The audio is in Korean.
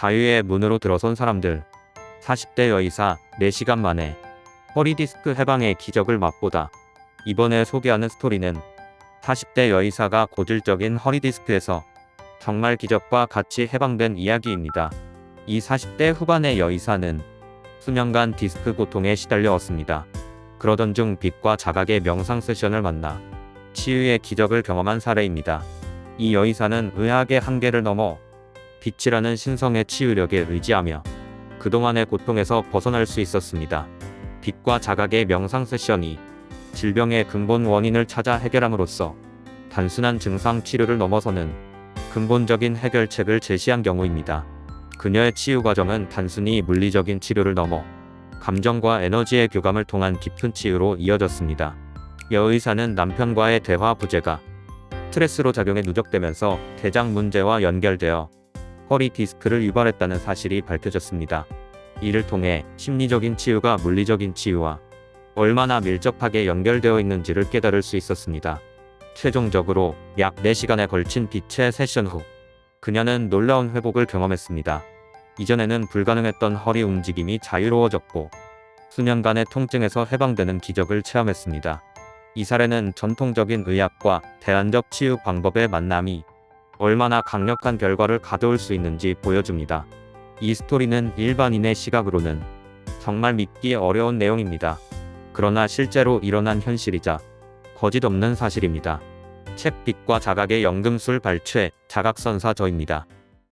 자유의 문으로 들어선 사람들. 40대 여의사 4시간 만에 허리 디스크 해방의 기적을 맛보다. 이번에 소개하는 스토리는 40대 여의사가 고질적인 허리 디스크에서 정말 기적과 같이 해방된 이야기입니다. 이 40대 후반의 여의사는 수년간 디스크 고통에 시달려왔습니다. 그러던 중 빛과 자각의 명상 세션을 만나 치유의 기적을 경험한 사례입니다. 이 여의사는 의학의 한계를 넘어 빛이라는 신성의 치유력에 의지하며 그동안의 고통에서 벗어날 수 있었습니다. 빛과 자각의 명상 세션이 질병의 근본 원인을 찾아 해결함으로써 단순한 증상 치료를 넘어서는 근본적인 해결책을 제시한 경우입니다. 그녀의 치유 과정은 단순히 물리적인 치료를 넘어 감정과 에너지의 교감을 통한 깊은 치유로 이어졌습니다. 여의사는 남편과의 대화 부재가 스트레스로 작용해 누적되면서 대장 문제와 연결되어 허리 디스크를 유발했다는 사실이 밝혀졌습니다. 이를 통해 심리적인 치유가 물리적인 치유와 얼마나 밀접하게 연결되어 있는지를 깨달을 수 있었습니다. 최종적으로 약 4시간에 걸친 빛의 세션 후 그녀는 놀라운 회복을 경험했습니다. 이전에는 불가능했던 허리 움직임이 자유로워졌고 수년간의 통증에서 해방되는 기적을 체험했습니다. 이 사례는 전통적인 의학과 대안적 치유 방법의 만남이 얼마나 강력한 결과를 가져올 수 있는지 보여줍니다. 이 스토리는 일반인의 시각으로는 정말 믿기 어려운 내용입니다. 그러나 실제로 일어난 현실이자 거짓 없는 사실입니다. 책 빛과 자각의 연금술 발췌 자각선사저입니다.